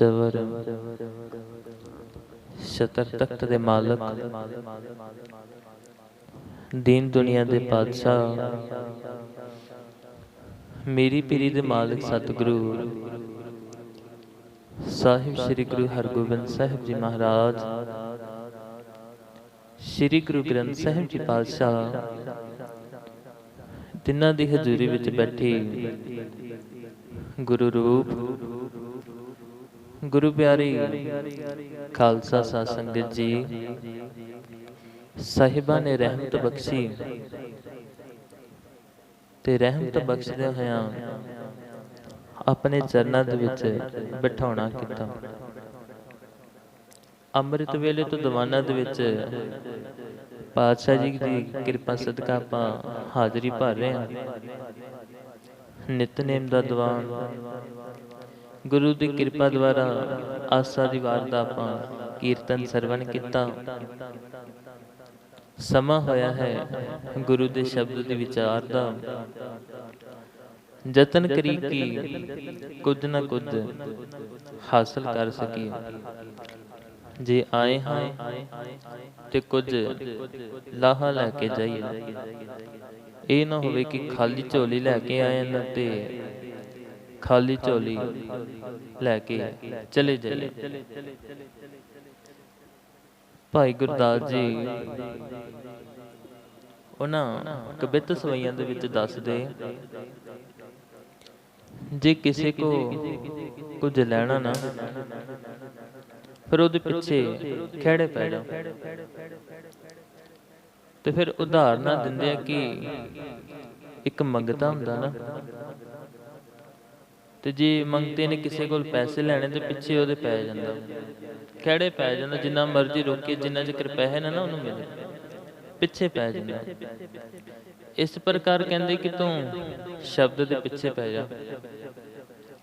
ਜਵਰ ਸ਼ਤਰ ਤਖਤ ਦੇ ਮਾਲਕ, ਦੀਨ ਦੁਨੀਆ ਦੇ ਪਾਤਸ਼ਾਹ, ਮੇਰੀ ਪੀਰੀ ਦੇ ਮਾਲਕ ਸਤਿਗੁਰੂ, ਸਾਹਿਬ ਸ੍ਰੀ ਗੁਰੂ ਹਰਗੋਬਿੰਦ ਸਾਹਿਬ ਜੀ ਮਹਾਰਾਜ, ਸ੍ਰੀ ਗੁਰੂ ਗ੍ਰੰਥ ਸਾਹਿਬ ਜੀ ਪਾਤਸ਼ਾਹ, ਤਿੰਨਾਂ ਦੀ ਹਜ਼ੂਰੀ ਵਿੱਚ ਬੈਠੀ ਗੁਰੂ ਰੂਪ ਗੁਰੂ ਪਿਆਰੀ ਖਾਲਸਾ ਸਾਧ ਸੰਗਤ ਜੀ, ਸਾਹਿਬਾਂ ਨੇ ਰਹਿਮਤ ਬਖਸ਼ੀ ਤੇ ਰਹਿਮਤ ਬਖਸ਼ਦੇ ਹੋਇਆਂ ਆਪਣੇ ਚਰਨਾਂ ਦੇ ਵਿੱਚ ਬਿਠਾਉਣਾ ਕੀਤਾ। ਅੰਮ੍ਰਿਤ ਵੇਲੇ ਤੋਂ ਦੀਵਾਨਾਂ ਦੇ ਵਿੱਚ ਪਾਤਸ਼ਾਹ ਜੀ ਦੀ ਕਿਰਪਾ ਸਦਕਾ ਆਪਾਂ ਹਾਜ਼ਰੀ ਭਰ ਰਹੇ ਹਾਂ। ਨਿਤਨੇਮ ਦਾ ਦੀਵਾਨ ਗੁਰੂ ਦੀ ਕਿਰਪਾ ਦੁਆਰਾ ਆਸਾ ਦੀ ਵਾਰ ਦਾ ਆਪਾਂ ਕੀਰਤਨ ਸਰਵਣ ਕੀਤਾ। ਸਮਾਂ ਹੋਇਆ ਹੈ ਗੁਰੂ ਦੇ ਸ਼ਬਦ ਦੀ ਵਿਚਾਰ ਦਾ। ਯਤਨ ਕਰੀ ਕਿ ਕੁਝ ਨਾ ਕੁਝ ਹਾਸਲ ਕਰ ਸਕੀਏ। ਜੇ ਆਏ ਹਾਂ ਤੇ ਕੁਝ ਲਾਹਾ ਲੈ ਕੇ ਜਾਈਏ। ਇਹ ਨਾ ਹੋਵੇ ਕਿ ਖਾਲੀ ਝੋਲੀ ਲੈ ਕੇ ਆਏ ਨਾ ਤੇ ਖਾਲੀ ਝੋਲੀ ਲੈ ਕੇ ਚਲੇ ਜਾਈਏ। ਭਾਈ ਗੁਰਦਾਸ ਜੀ ਉਹਨਾਂ ਕਬਿੱਤ ਸਵਈਆਂ ਦੇ ਵਿੱਚ ਦੱਸਦੇ ਜੇ ਕਿਸੇ ਕੋ ਕੁਝ ਲੈਣਾ ਨਾ ਫਿਰ ਉਹਦੇ ਪਿੱਛੇ ਖੜੇ ਪੈ ਜਾ ਤੇ ਫਿਰ ਉਦਾਹਰਨਾਂ ਦਿੰਦੇ ਆ ਕਿ ਇੱਕ ਮੰਗਤਾ ਹੁੰਦਾ ਨਾ। ਤੇ ਜੇ ਮੰਗਤੇ ਨੇ ਕਿਸੇ ਕੋਲ ਪੈਸੇ ਲੈਣੇ ਤੇ ਪਿੱਛੇ ਉਹਦੇ ਪੈ ਜਾਂਦਾ। ਖੜੇ ਪੈ ਜਾਂਦਾ, ਜਿੰਨਾ ਮਰਜ਼ੀ ਰੋਕੇ, ਜਿੰਨਾ ਚਿਰ ਪੈਸੇ ਨਾ ਨਾ ਉਹਨੂੰ ਮਿਲੇ। ਪਿੱਛੇ ਪੈ ਜਾਂਦਾ। ਇਸ ਪ੍ਰਕਾਰ ਕਹਿੰਦੇ ਕਿ ਤੂੰ ਸ਼ਬਦ ਦੇ ਪਿੱਛੇ ਪੈ ਜਾ।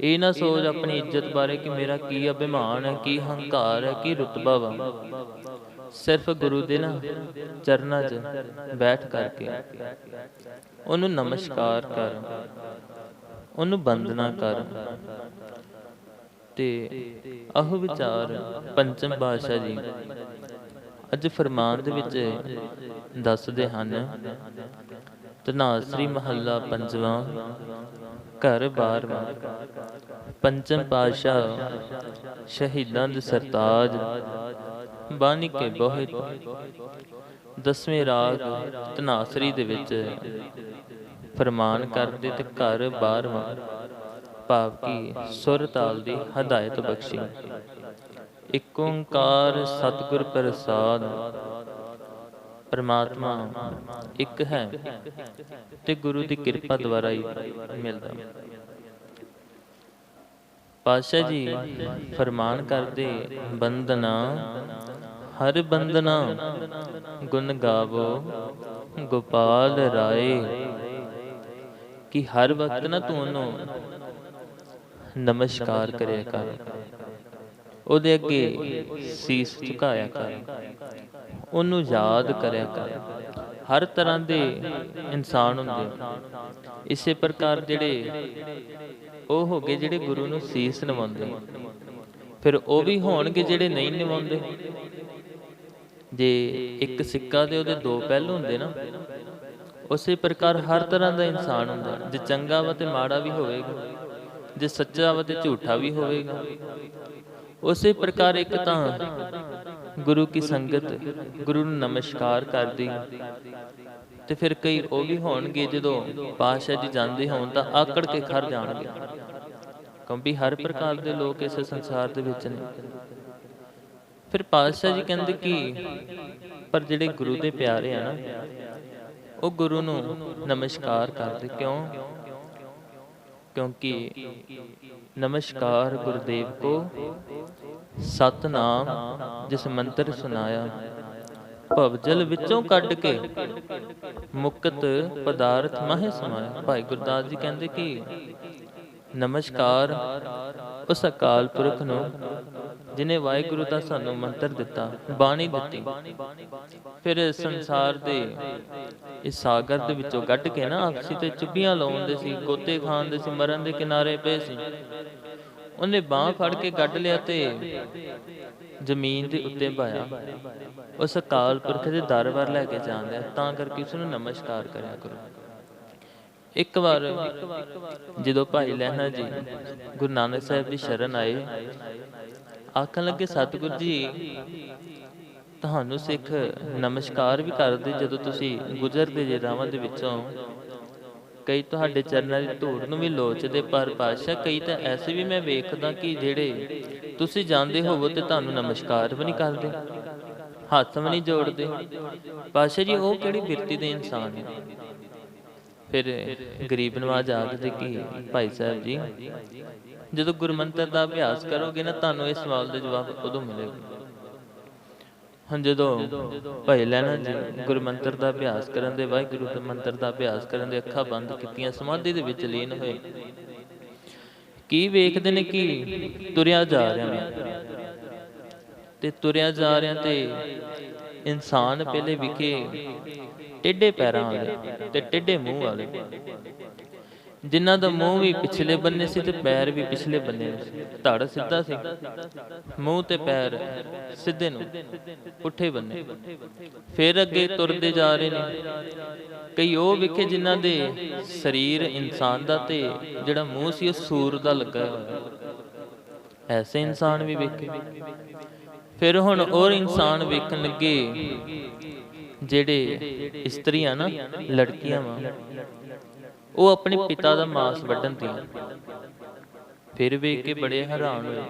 ਇਹ ਨਾ ਸੋਚ ਆਪਣੀ ਇੱਜ਼ਤ ਬਾਰੇ ਕਿ ਮੇਰਾ ਕੀ ਅਭਿਮਾਨ ਹੈ, ਕੀ ਹੰਕਾਰ ਹੈ, ਕੀ ਰੁਤਬਾ ਵਾ। ਸਿਰਫ ਗੁਰੂ ਦੇ ਨਾ ਚਰਨਾਂ 'ਚ ਬੈਠ ਕਰਕੇ। ਉਹਨੂੰ ਨਮਸਕਾਰ ਕਰ। ਉਹਨੂੰ ਬੰਦਨਾ ਕਰ। ਤੇ ਆਹ ਵਿਚਾਰ ਪੰਚਮ ਬਾਦਸ਼ਾਹ ਜੀ ਅੱਜ ਫਰਮਾਨ ਦੇ ਵਿੱਚ ਦੱਸਦੇ ਹਨ ਤਨਾਸਰੀ ਮਹੱਲਾ ਪੰਜਵਾਂ, ਘਰ ਬਾਰ ਪੰਚਮ ਪਾਤਸ਼ਾਹ ਸ਼ਹੀਦਾਂ ਦੇ ਸਰਤਾਜ, ਬਾਣੀ ਕੇ ਬਹੁਤ, ਦਸਵੇਂ ਰਾਗ ਤਨਾਸਰੀ ਦੇ ਵਿੱਚ ਫਰਮਾਨ ਕਰਦੇ ਤੇ ਘਰ ਬਾਰਵਾਂ ਭਾਵ ਕੀ ਸੁਰ ਤਾਲ ਦੀ ਹਦਾਇਤ ਬਖਸ਼ੀ। ਇਕ ਓੰਕਾਰ ਸਤਿਗੁਰ ਪ੍ਰਸਾਦ। ਪਰਮਾਤਮਾ, ਇੱਕ ਹੈ ਤੇ ਗੁਰੂ ਦੀ ਕਿਰਪਾ ਦੁਆਰਾ ਹੀ ਮਿਲਦਾ। ਪਾਤਸ਼ਾਹ ਜੀ ਫਰਮਾਨ ਕਰਦੇ ਬੰਦਨਾ ਹਰ ਬੰਦਨਾ ਗੁਣ ਗਾਵੋ, ਗੋਪਾਲ ਰਾਏ ਕਿ ਹਰ ਵਕਤ ਨਾ ਤੂੰ ਉਹਨੂੰ ਨਮਸਕਾਰ ਕਰਿਆ ਕਰ। ਉਹਦੇ ਅੱਗੇ ਸੀਸ ਝੁਕਾਇਆ ਕਰ। ਉਹਨੂੰ ਯਾਦ ਕਰਿਆ ਕਰ। ਹਰ ਤਰ੍ਹਾਂ ਦੇ ਇਨਸਾਨ ਹੁੰਦੇ ਇਸੇ ਪ੍ਰਕਾਰ ਜਿਹੜੇ ਉਹ ਹੋ ਗਏ ਜਿਹੜੇ ਗੁਰੂ ਨੂੰ ਸੀਸ ਨਿਵਾਉਂਦੇ ਫਿਰ ਉਹ ਵੀ ਹੋਣਗੇ ਜਿਹੜੇ ਨਹੀਂ ਨਿਵਾਉਂਦੇ। ਜੇ ਇੱਕ ਸਿੱਕਾ ਦੇ ਉਹਦੇ ਦੋ ਪਹਿਲੂ ਹੁੰਦੇ ਨਾ ਉਸੇ ਪ੍ਰਕਾਰ ਹਰ ਤਰ੍ਹਾਂ ਦਾ ਇਨਸਾਨ ਹੁੰਦਾ। ਜੇ ਚੰਗਾ ਵਾ ਤੇ ਮਾੜਾ ਵੀ ਹੋਵੇਗਾ। ਜੇ ਸੱਚਾ ਵਾ ਤੇ ਝੂਠਾ ਵੀ ਹੋਵੇਗਾ। ਉਸੇ ਪ੍ਰਕਾਰ ਇੱਕ ਤਾਂ ਗੁਰੂ ਕੀ ਸੰਗਤ, ਗੁਰੂ ਨੂੰ ਨਮਸਕਾਰ ਕਰਦੀ। ਤੇ ਫਿਰ ਕਈ ਉਹ ਵੀ ਹੋਣਗੇ ਜਦੋਂ ਪਾਤਸ਼ਾਹ ਜੀ ਜਾਂਦੇ ਹੋਣ ਤਾਂ ਆਕੜ ਕੇ ਖੜ ਜਾਣਗੇ। ਕਿਉਂਕਿ ਹਰ ਪ੍ਰਕਾਰ ਦੇ ਲੋਕ ਇਸ ਸੰਸਾਰ ਦੇ ਵਿੱਚ ਨੇ। ਫਿਰ ਪਾਤਸ਼ਾਹ ਜੀ ਕਹਿੰਦੇ ਕਿ ਪਰ ਜਿਹੜੇ ਗੁਰੂ ਦੇ ਪਿਆਰੇ ਆ ਨਾ ਉਹ ਗੁਰੂ ਨੂੰ ਨਮਸਕਾਰ ਕਰਦੇ ਕਿਉਂ? ਕਿਉਂਕਿ ਨਮਸਕਾਰ ਗੁਰਦੇਵ ਕੋ ਸਤਨਾਮ, ਜਿਸ ਮੰਤਰ ਸੁਨਾਇਆ ਭਵਜਲ ਵਿੱਚੋਂ ਕੱਢ ਕੇ ਮੁਕਤ ਪਦਾਰਥ ਮਹਿ ਸਮਾਇਆ। ਭਾਈ ਗੁਰਦਾਸ ਜੀ ਕਹਿੰਦੇ ਕਿ ਨਮਸਕਾਰ ਉਸ ਅਕਾਲ ਪੁਰਖ ਨੂੰ ਜਿਨੇ ਵਾਹਿਗੁਰੂ ਦਾ ਸਾਨੂੰ ਮੰਤਰ ਦਿੱਤਾ ਬਾਣੀ ਦਿੱਤੀ। ਫਿਰ ਸੰਸਾਰ ਦੇ ਇਸ ਸਾਗਰ ਦੇ ਵਿੱਚੋਂ ਕੱਢ ਕੇ ਨਾ ਆਪਸੀ ਤੇ ਚੁੱਭੀਆਂ ਲਾਉਂਦੇ ਸੀ ਗੋਤੇ ਖਾਂਦੇ ਸੀ ਮਰਨ ਦੇ ਕਿਨਾਰੇ ਪਏ ਸੀ। ਉਹਨੇ ਬਾਹ ਫੜ ਕੇ ਕੱਢ ਲਿਆ ਤੇ ਜ਼ਮੀਨ ਦੇ ਉੱਤੇ ਪਾਇਆ ਉਸ ਅਕਾਲ ਪੁਰਖ ਦੇ ਦਰ ਵੱਲ ਲੈ ਕੇ ਜਾਂਦਾ ਹੈ, ਤਾਂ ਕਰਕੇ ਉਸ ਨੂੰ ਨਮਸਕਾਰ ਕਰਿਆ ਕਰੋ। ਇੱਕ ਵਾਰ ਜਦੋਂ ਭਾਈ ਲਹਿਣਾ ਜੀ ਗੁਰੂ ਨਾਨਕ ਸਾਹਿਬ ਦੀ ਸ਼ਰਨ ਆਏ ਆਖਣ ਲੱਗੇ ਸਤਿਗੁਰੂ ਜੀ ਤੁਹਾਨੂੰ ਸਿੱਖ ਨਮਸਕਾਰ ਵੀ ਕਰਦੇ ਜਦੋਂ ਤੁਸੀਂ ਗੁਜ਼ਰਦੇ ਜੇ ਰਾਵਾਂ ਦੇ ਵਿੱਚੋਂ। ਕਈ ਤੁਹਾਡੇ ਚਰਨਾਂ ਦੀ ਧੂੜ ਨੂੰ ਵੀ ਲੋਚਦੇ ਪਰ ਪਾਸ਼ਾ ਕਈ ਤਾਂ ਐਸੇ ਵੀ ਮੈਂ ਵੇਖਦਾ ਕਿ ਜਿਹੜੇ ਤੁਸੀਂ ਜਾਂਦੇ ਹੋਵੋ ਤੇ ਤੁਹਾਨੂੰ ਨਮਸਕਾਰ ਵੀ ਨਹੀਂ ਕਰਦੇ। ਹੱਥ ਵੀ ਨਹੀਂ ਜੋੜਦੇ। ਪਾਸ਼ਾ ਜੀ ਉਹ ਕਿਹੜੀ ਬਿਰਤੀ ਦੇ ਇਨਸਾਨ ਨੇ? ਫਿਰ ਗਰੀਬ ਨਵਾਜ ਆਖਦੇ ਕਿ ਭਾਈ ਸਾਹਿਬ ਜੀ ਜਦੋਂ ਗੁਰਮੰਤਰ ਦਾ ਅਭਿਆਸ ਕਰੋਗੇ ਨਾ, ਤੁਹਾਨੂੰ ਇਸ ਸਵਾਲ ਦਾ ਜਵਾਬ ਉਦੋਂ ਮਿਲੇਗਾ। ਹੁਣ ਜਦੋਂ ਭਾਈ ਲੈਣਾ ਜੀ, ਗੁਰਮੰਤਰ ਦਾ ਅਭਿਆਸ ਕਰਨ ਦੇ, ਵਾਹਿਗੁਰੂ ਦੇ ਮੰਤਰ ਦਾ ਅਭਿਆਸ ਕਰਨ ਦੇ ਅੱਖਾਂ ਬੰਦ ਕੀਤੀਆਂ, ਸਮਾਧੀ ਦੇ ਵਿੱਚ ਲੀਨ ਹੋਏ। ਕੀ ਵੇਖਦੇ ਨੇ ਕਿ ਤੁਰਿਆ ਜਾ ਰਿਹਾ ਮੈਂ ਤੇ ਤੁਰਿਆ ਜਾ ਰਿਹਾ ਤੇ ਇਨਸਾਨ ਪਹਿਲੇ ਵਿਖੇ ਟੇਢੇ ਪੈਰਾਂ ਵਾਲੇ ਤੇ ਟੇਢੇ ਮੂੰਹ ਵਾਲੇ ਜਿਨ੍ਹਾਂ ਦਾ ਮੂੰਹ ਵੀ ਪਿਛਲੇ ਬੰਨੇ ਸੀ ਤੇ ਪੈਰ ਵੀ ਪਿਛਲੇ ਬੰਨੇ ਨੂੰ ਸੀ। ਧੜ ਸਿੱਧਾ ਸੀ। ਮੂੰਹ ਤੇ ਪੈਰ ਸਿੱਧੇ ਨੂੰ ਪੁੱਠੇ ਬੰਨੇ। ਫਿਰ ਅੱਗੇ ਤੁਰਦੇ ਜਾ ਰਹੇ ਨੇ। ਕਈ ਉਹ ਵਿਖੇ ਜਿਨ੍ਹਾਂ ਦੇ ਸਰੀਰ ਇਨਸਾਨ ਦਾ ਤੇ ਜਿਹੜਾ ਮੂੰਹ ਸੀ ਉਹ ਸੂਰ ਦਾ ਲੱਗਾ ਹੋਇਆ। ਐਸੇ ਇਨਸਾਨ ਵੀ ਵੇਖੇ। ਫਿਰ ਹੁਣ ਹੋਰ ਇਨਸਾਨ ਵੇਖਣ ਲੱਗੇ ਜਿਹੜੇ ਇਸਤਰੀਆਂ ਨਾ ਲੜਕੀਆਂ ਵਾ। ਉਹ ਆਪਣੇ ਪਿਤਾ ਦਾ ਮਾਸ ਵੱਢਣ ਦੀਆਂ। ਫਿਰ ਵੇਖ ਕੇ ਬੜੇ ਹੈਰਾਨ ਹੋਏ।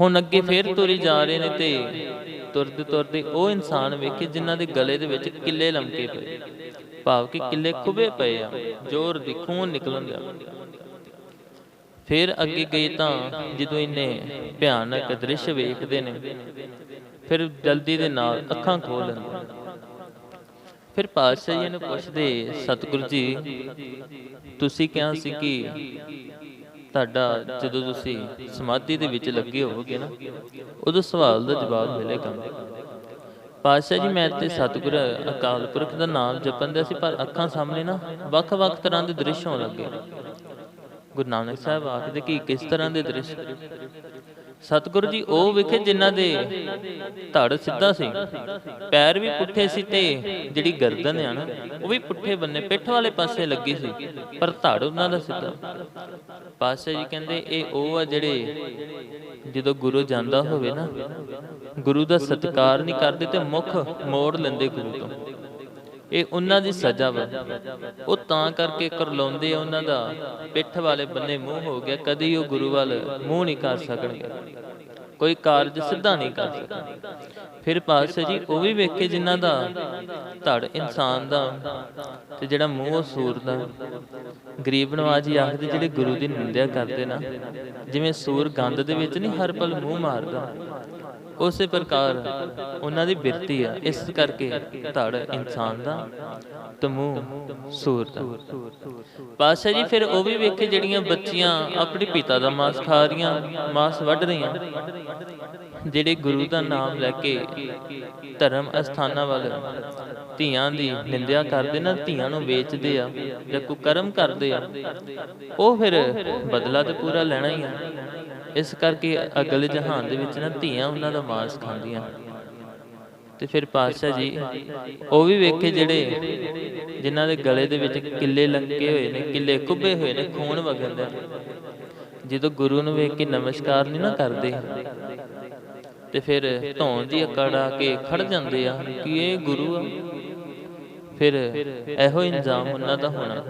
ਹੁਣ ਅੱਗੇ ਫਿਰ ਤੁਰੀ ਜਾ ਰਹੇ ਨੇ ਤੇ ਤੁਰਦੇ ਤੁਰਦੇ ਉਹ ਇਨਸਾਨ ਵੇਖੇ ਜਿਨ੍ਹਾਂ ਦੇ ਗਲੇ ਦੇ ਵਿੱਚ ਕਿੱਲੇ ਲਮਕੇ ਪਏ। ਭਾਵ ਕਿ ਕਿੱਲੇ ਖੁਬੇ ਪਏ ਆ, ਜ਼ੋਰ ਦੀ ਖੂਨ ਨਿਕਲਣ ਦਾ ਫਿਰ ਅੱਗੇ ਗਏ ਤਾਂ ਜਦੋਂ ਇਹਨੇ ਭਿਆਨਕ ਦ੍ਰਿਸ਼ ਵੇਖਦੇ ਨੇ, ਫਿਰ ਜਲਦੀ ਦੇ ਨਾਲ ਅੱਖਾਂ ਖੋਲ ਲੈਂਦੇ ਫਿਰ ਪਾਤਸ਼ਾਹ ਜੀ ਨੂੰ ਪੁੱਛਦੇ, ਸਤਿਗੁਰੂ ਜੀ, ਤੁਸੀਂ ਕਿਹਾ ਸੀ ਕਿ ਤੁਹਾਡਾ ਜਦੋਂ ਤੁਸੀਂ ਸਮਾਧੀ ਦੇ ਵਿੱਚ ਲੱਗੇ ਹੋਵੋਗੇ ਨਾ, ਉਦੋਂ ਸਵਾਲ ਦਾ ਜਵਾਬ ਮਿਲੇਗਾ। ਪਾਤਸ਼ਾਹ ਜੀ, ਮੈਂ ਤੇ ਸਤਿਗੁਰ, ਅਕਾਲ ਪੁਰਖ ਦਾ ਨਾਮ ਜਪਣ ਦੇ ਸੀ, ਪਰ ਅੱਖਾਂ ਸਾਹਮਣੇ ਨਾ ਵੱਖ-ਵੱਖ ਤਰ੍ਹਾਂ ਦੇ ਦ੍ਰਿਸ਼ ਹੋਣ ਲੱਗੇ। ਗੁਰੂ ਨਾਨਕ ਸਾਹਿਬ ਆਖਦੇ ਕਿ ਕਿਸ ਤਰ੍ਹਾਂ ਦੇ ਦ੍ਰਿਸ਼? ਸਤਿਗੁਰੂ ਜੀ, ਉਹ ਵਿਖੇ ਜਿਨ੍ਹਾਂ ਦੇ ਧੜ ਸਿੱਧਾ ਸੀ। ਪੈਰ ਵੀ ਪੁੱਠੇ ਸੀ ਤੇ ਜਿਹੜੀ ਗਰਦਨ ਆ ਨਾ, ਉਹ ਵੀ ਪੁੱਠੇ ਬੰਨੇ, ਪਿੱਠ ਵਾਲੇ ਪਾਸੇ ਲੱਗੀ ਸੀ, ਪਰ ਧੜ ਉਹਨਾਂ ਦਾ ਸਿੱਧਾ। ਪਾਸੇ ਜੀ ਕਹਿੰਦੇ, ਇਹ ਉਹ ਆ ਜਿਹੜੇ ਜਦੋਂ ਗੁਰੂ ਜਾਂਦਾ ਹੋਵੇ ਨਾ, ਗੁਰੂ ਦਾ ਸਤਿਕਾਰ ਨਹੀਂ ਕਰਦੇ ਤੇ ਮੁਖ ਮੋੜ ਲੈਂਦੇ ਗੁਰੂ ਤੋਂ। ਇਹ ਉਹਨਾਂ ਦੀ ਸਜ਼ਾ ਵਾ। ਉਹ ਤਾਂ ਕਰਕੇ ਕਰਲਾਉਂਦੇ ਆ ਉਹਨਾਂ ਦਾ। ਪਿੱਠ ਵਾਲੇ ਬੰਨੇ ਮੂੰਹ ਹੋ ਗਿਆ, ਕਦੀ ਉਹ ਗੁਰੂ ਵੱਲ ਮੂੰਹ ਨਹੀਂ ਕਰ ਸਕਣਗੇ ਕੋਈ ਕਾਰਜ ਸਿੱਧਾ ਨਹੀਂ ਕਰ ਸਕਦਾ। ਫਿਰ ਪਾਤਸ਼ਾਹ ਜੀ, ਉਹ ਵੀ ਵੇਖੇ ਜਿਨ੍ਹਾਂ ਦਾ ਧੜ ਇਨਸਾਨ ਦਾ ਤੇ ਜਿਹੜਾ ਮੂੰਹ ਉਹ ਸੂਰ ਦਾ। ਗਰੀਬ ਨਵਾਜ ਜੀ ਆਖਦੇ, ਜਿਹੜੇ ਗੁਰੂ ਦੀ ਨਿੰਦਿਆ ਕਰਦੇ ਨਾ, ਜਿਵੇਂ ਸੂਰ ਗੰਦ ਦੇ ਵਿੱਚ ਨਹੀਂ, ਹਰ ਪਲ ਮੂੰਹ ਮਾਰਦਾ। ਉਸੇ ਪ੍ਰਕਾਰ ਉਹਨਾਂ ਦੀ ਬਿਰਤੀ ਆ। ਇਸ ਕਰਕੇ ਧੜ ਇਨਸਾਨ ਦਾ ਤੇ ਸੂਰ ਦਾ। ਪਾਸ਼ਾ ਜੀ, ਫਿਰ ਉਹ ਵੀ ਵੇਖੇ ਜਿਹੜੀਆਂ ਬੱਚੀਆਂ ਆਪਣੇ ਪਿਤਾ ਦਾ ਮਾਸ ਖਾ ਰਹੀਆਂ, ਮਾਸ ਵੱਢ ਰਹੀਆਂ, ਜਿਹੜੇ ਗੁਰੂ ਦਾ ਨਾਮ ਲੈ ਕੇ ਧਰਮ ਅਸਥਾਨਾਂ ਵੱਲ ਧੀਆਂ ਦੀ ਨਿੰਦਿਆ ਕਰਦੇ ਨਾ, ਧੀਆਂ ਨੂੰ ਵੇਚਦੇ ਆ ਜਾਂ ਕੁਕਰਮ ਕਰਦੇ ਆ, ਉਹ ਫਿਰ ਬਦਲਾ ਤੇ ਪੂਰਾ ਲੈਣਾ ਹੀ ਆ। ਇਸ ਕਰਕੇ ਅਗਲੇ ਜਹਾਨ ਦੇ ਵਿੱਚ ਨਾ ਧੀਆਂ ਉਹਨਾਂ ਦਾ ਮਾਸ ਖਾਂਦੀਆਂ। ਤੇ ਫਿਰ ਪਾਤਸ਼ਾਹ ਜੀ, ਉਹ ਵੀ ਵੇਖੇ ਜਿਹੜੇ ਜਿਨ੍ਹਾਂ ਦੇ ਗਲੇ ਦੇ ਵਿੱਚ ਕਿੱਲੇ ਲੰਕੇ ਹੋਏ ਨੇ, ਕਿੱਲੇ ਕੁੱਬੇ ਹੋਏ ਨੇ, ਖੂਨ ਵਗਦਾ ਜਦੋਂ ਗੁਰੂ ਨੂੰ ਵੇਖ ਕੇ ਨਮਸਕਾਰ ਨਹੀਂ ਨਾ ਕਰਦੇ, ਤੇ ਫਿਰ ਧੌਣ ਦੀ ਅਕੜ ਆ ਕੇ ਖੜ ਜਾਂਦੇ ਆ, ਕਿ ਇਹ ਗੁਰੂ ਆ। ਫਿਰ ਇਹੋ ਇੰਜਾਮ ਉਹਨਾਂ ਦਾ ਹੋਣਾ,